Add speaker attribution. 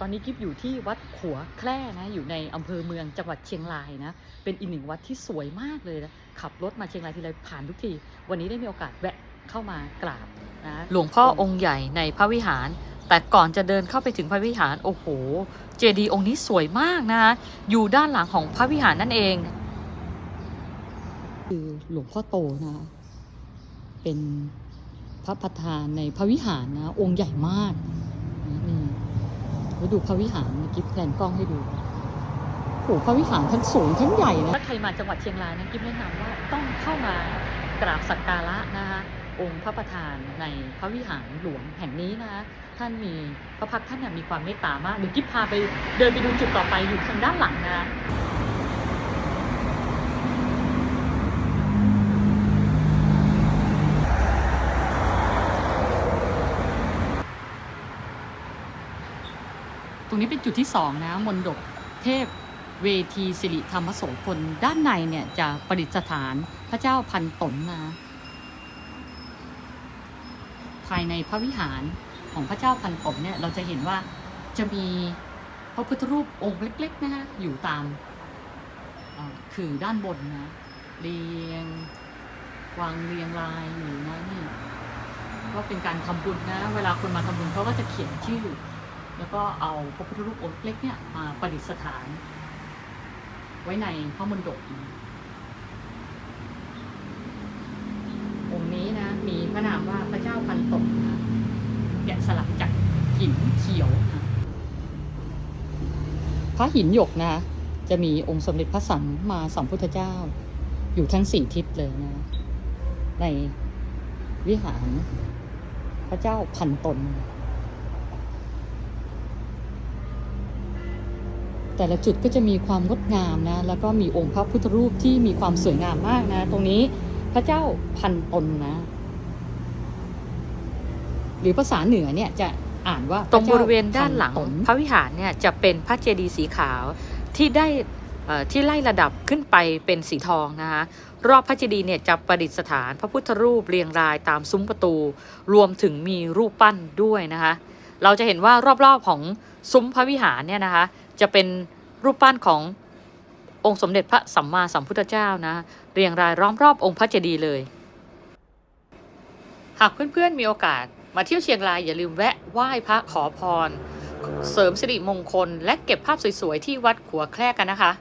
Speaker 1: ตอนนี้กิฟอยู่ที่วัดขัวแคร่นะอยู่ในอำเภอเมืองจังหวัดเชียงรายนะเป็นอีกหนึ่งวัดที่สวยมากเลยนะขับรถมาเชียงรายทีไรผ่านทุกที วันนี้ได้มีโอกาสแวะเข้ามากราบนะหลวงพ่อองค์ใหญ่ในพระวิหาร แต่ก่อนจะเดินเข้าไปถึงพระวิหารโอ้โห เจดีย์องค์นี้สวยมากนะอยู่ด้านหลังของพระวิหารนั่นเอง คือหลวงพ่อโตนะเป็นพระประธานในพระวิหารนะองค์ใหญ่มากน ไปดูพระวิหารเมื่อกี้แทนกล้องให้ดูโอ้โหพระวิหารทั้งสูงทั้งใหญ่นะถ้าใครมาจังหวัดเชียงรายนะกิ๊บแนะนำว่าต้องเข้ามากราบสักการะนะคะองค์พระประธานในพระวิหารหลวงแห่งนี้นะคะท่านมีพระพักท่านเนี่ยมีความเมตตามากเดี๋ยวกิ๊บพาไปเดินไปดูจุดต่อไปอยู่ทางด้านหลังนะ ตรงนี้เป็นจุดที่สองนะมนดบเทพเวทีสิริธรรมโสพลด้านในเนี่ยจะประดิษฐานพระเจ้าพันตนนะภายในพระวิหารของพระเจ้าพันตนเนี่ยเราจะเห็นว่าจะมีพระพุทธรูปองค์เล็กๆนะคะอยู่ตามเอ่อคือด้านบนนะเรียงวางเรียงรายอยู่นะนี่ก็เป็นการทำบุญนะ เวลาคนมาทำบุญเขาก็จะเขียนชื่อ แล้วก็เอาพระพุทธรูปองค์เล็กเนี่ยมาประดิษฐาน ไว้ในพระมณฑปองค์นี้นะ มีพระนามว่าพระเจ้าพันตกนะแกะสลักจากหินเขียวนะพระหินหยกนะจะมีองค์สมเด็จพระสัมมาสัมพุทธเจ้า อยู่ทั้งสี่ทิศเลยนะ ในวิหารพระเจ้าพันตน แต่ละจุดก็จะมีความงดงามนะ แล้วก็มีองค์พระพุทธรูปที่มีความสวยงามมากนะ ตรงนี้พระเจ้าพันตนนะ หรือภาษาเหนือเนี่ยจะอ่านว่า
Speaker 2: ตรงบริเวณด้านหลัง
Speaker 1: พัตน
Speaker 2: พระวิหารเนี่ยจะเป็นพระเจดีย์สีขาวที่ได้เอ่อที่ไล่ระดับขึ้นไปเป็นสีทองนะคะรอบพระเจดีย์เนี่ยจะประดิษฐานพระพุทธรูปเรียงรายตามซุ้มประตู รวมถึงมีรูปปั้นด้วยนะคะ เราจะเห็นว่ารอบๆของซุ้มพระวิหารเนี่ยนะคะ จะเป็นรูปปั้นขององค์สมเด็จพระสัมมาสัมพุทธเจ้านะ เรียงรายล้อมรอบองค์พระเจดีย์เลย หากเพื่อนๆมีโอกาสมาเที่ยวเชียงรายอย่าลืมแวะไหว้พระขอพร เสริมสิริมงคล และเก็บภาพสวยๆที่วัดขัวแคร่กันนะคะ